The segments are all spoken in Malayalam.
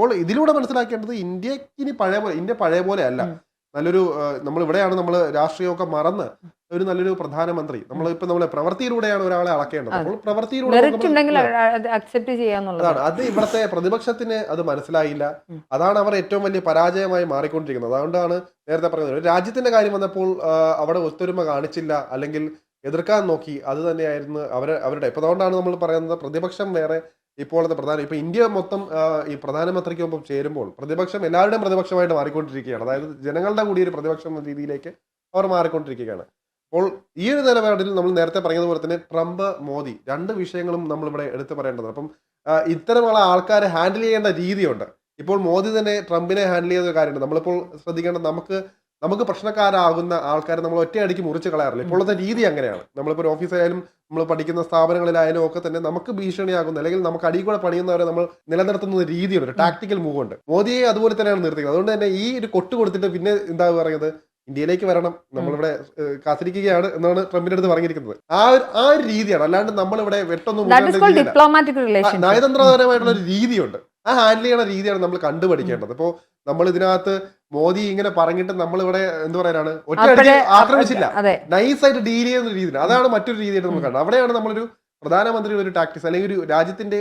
ഇപ്പോൾ ഇതിലൂടെ മനസ്സിലാക്കേണ്ടത് ഇന്ത്യയ്ക്ക് ഇനി പഴയ പോലെ ഇന്ത്യ പഴയ പോലെ അല്ല. നല്ലൊരു നമ്മൾ ഇവിടെയാണ് നമ്മൾ രാഷ്ട്രീയമൊക്കെ മറന്ന് ഒരു നല്ലൊരു പ്രധാനമന്ത്രി. നമ്മൾ ഇപ്പൊ നമ്മളെ പ്രവൃത്തിയിലൂടെയാണ് ഒരാളെ അളക്കേണ്ടത്. അപ്പോൾ പ്രവൃത്തിയിലൂടെ അതാണ്. അത് ഇവിടുത്തെ പ്രതിപക്ഷത്തിന് അത് മനസ്സിലായില്ല. അതാണ് അവർ ഏറ്റവും വലിയ പരാജയമായി മാറിക്കൊണ്ടിരിക്കുന്നത്. അതുകൊണ്ടാണ് നേരത്തെ പറഞ്ഞത്. ഒരു രാജ്യത്തിന്റെ കാര്യം വന്നപ്പോൾ അവിടെ ഒത്തൊരുമ കാണിച്ചില്ല. അല്ലെങ്കിൽ എതിർക്കാൻ നോക്കി. അത് തന്നെയായിരുന്നു അവരെ അവരുടെ. ഇപ്പൊ അതുകൊണ്ടാണ് നമ്മൾ പറയുന്നത് പ്രതിപക്ഷം വേറെ ഇപ്പോഴത്തെ പ്രധാന ഇപ്പൊ ഇന്ത്യ മൊത്തം ഈ പ്രധാനമന്ത്രിക്കൊപ്പം ചേരുമ്പോൾ പ്രതിപക്ഷം എല്ലാവരുടെയും പ്രതിപക്ഷമായിട്ട് മാറിക്കൊണ്ടിരിക്കുകയാണ്. അതായത് ജനങ്ങളുടെ കൂടി ഒരു പ്രതിപക്ഷം രീതിയിലേക്ക് അവർ മാറിക്കൊണ്ടിരിക്കുകയാണ്. അപ്പോൾ ഈ ഒരു നിലപാടിൽ നമ്മൾ നേരത്തെ പറഞ്ഞതുപോലെ തന്നെ ട്രംപ് മോദി രണ്ട് വിഷയങ്ങളും നമ്മൾ ഇവിടെ എടുത്തു പറയേണ്ടത് അപ്പം ഇത്തരമുള്ള ആൾക്കാരെ ഹാൻഡിൽ ചെയ്യേണ്ട രീതിയുണ്ട്. ഇപ്പോൾ മോദി തന്നെ ട്രംപിനെ ഹാൻഡിൽ ചെയ്ത ഒരു കാര്യമുണ്ട്. നമ്മളിപ്പോൾ ശ്രദ്ധിക്കേണ്ടത് നമുക്ക് നമുക്ക് പ്രശ്നക്കാരാകുന്ന ആൾക്കാരെ നമ്മൾ ഒറ്റയടിക്ക് മുറിച്ച് കളയാറില്ല. ഇപ്പോഴത്തെ രീതി അങ്ങനെയാണ്. നമ്മളിപ്പോൾ ഒരു ഓഫീസായാലും നമ്മൾ പഠിക്കുന്ന സ്ഥാപനങ്ങളിലായാലും ഒക്കെ തന്നെ നമുക്ക് ഭീഷണിയാകുന്ന അല്ലെങ്കിൽ നമുക്ക് അടിയിൽ കൂടെ പണിയുന്നവരെ നമ്മൾ നിലനിർത്തുന്ന രീതിയുണ്ട് ഒരു ടാക്ടിക്കൽ മൂവ് ഉണ്ട്. മോദിയെ അതുപോലെ തന്നെയാണ് നിർത്തിക്കുന്നത് അതുകൊണ്ട് തന്നെ ഈ ഒരു കൊട്ട് കൊടുത്തിട്ട് പിന്നെ എന്താ പറയുന്നത്? ഇന്ത്യയിലേക്ക് വരണം. നമ്മളിവിടെ കാത്തിരിക്കുകയാണ് എന്നാണ് ട്രംപിന്റെ അടുത്ത് പറഞ്ഞിരിക്കുന്നത്. ആ ഒരു ആ ഒരു രീതിയാണ്. അല്ലാണ്ട് നമ്മളിവിടെ വെട്ടൊന്നും നയതന്ത്രപരമായിട്ടുള്ള ഒരു രീതിയുണ്ട്. ആ ഹാൻഡിൽ ചെയ്യണ രീതിയാണ് നമ്മൾ കണ്ടുപഠിക്കേണ്ടത്. ഇപ്പോൾ നമ്മൾ ഇതിനകത്ത് മോദി ഇങ്ങനെ പറഞ്ഞിട്ട് നമ്മൾ ഇവിടെ എന്താ പറയാനാണ് ഒറ്റയടിക്ക് ആക്രമിച്ചില്ല. നൈസായിട്ട് ഡീൽ ചെയ്യുന്ന രീതിയിൽ അതാണ് മറ്റൊരു രീതിയായിട്ട് നമ്മൾ കാണുന്നത്. അവിടെയാണ് നമ്മളൊരു പ്രധാനമന്ത്രിയുടെ ഒരു ടാക്ടിക്സ് അല്ലെങ്കിൽ ഒരു രാജ്യത്തിന്റെ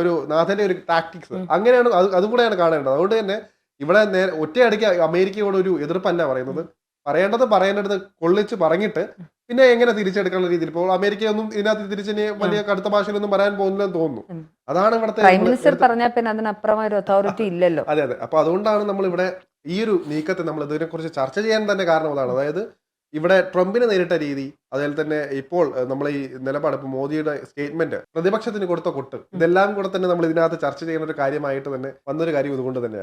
ഒരു നാഥന്റെ ഒരു ടാക്ടിക്സ് അങ്ങനെയാണ് അത് കൂടെയാണ് കാണേണ്ടത്. അതുകൊണ്ട് തന്നെ ഇവിടെ നേരെ ഒറ്റയടിക്ക് അമേരിക്കയോട് ഒരു എതിർപ്പല്ല പറയുന്നത്. പറയേണ്ടത് പറയേണ്ടത് കൊള്ളിച്ച് പറഞ്ഞിട്ട് പിന്നെ എങ്ങനെ തിരിച്ചെടുക്കാനുള്ള രീതിയിൽ. ഇപ്പോൾ അമേരിക്കയൊന്നും ഇതിനകത്ത് തിരിച്ചിനെ വലിയ കടുത്ത ഭാഷയിലൊന്നും പറയാൻ പോകുന്നില്ലെന്ന് തോന്നുന്നു. അതാണ് ഇവിടുത്തെ പ്രൈം നമ്മൾ മിനിസ്റ്റർ പറഞ്ഞാൽ പിന്നെ അതിനപ്പുറം ഒരു അതോറിറ്റി ഇല്ലല്ലോ. അതെ അതെ. അപ്പൊ അതുകൊണ്ടാണ് നമ്മൾ ഇവിടെ ഈ ഒരു നീക്കത്തെ നമ്മൾ ഇതിനെക്കുറിച്ച് ചർച്ച ചെയ്യാൻ തന്നെ കാരണം അതാണ് അതായത് ഇവിടെ ട്രംപിനെ നേരിട്ട രീതി അതുപോലെ തന്നെ ഇപ്പോൾ നമ്മൾ ഈ നിലപാട് ഇപ്പൊ മോദിയുടെ സ്റ്റേറ്റ്മെന്റ് പ്രതിപക്ഷത്തിന് കൊടുത്ത കൊട്ട് ഇതെല്ലാം കൂടെ തന്നെ നമ്മൾ ഇതിനകത്ത് ചർച്ച ചെയ്യുന്ന ഒരു കാര്യമായിട്ട് തന്നെ വന്നൊരു കാര്യം ഇതുകൊണ്ട് തന്നെയാണ്.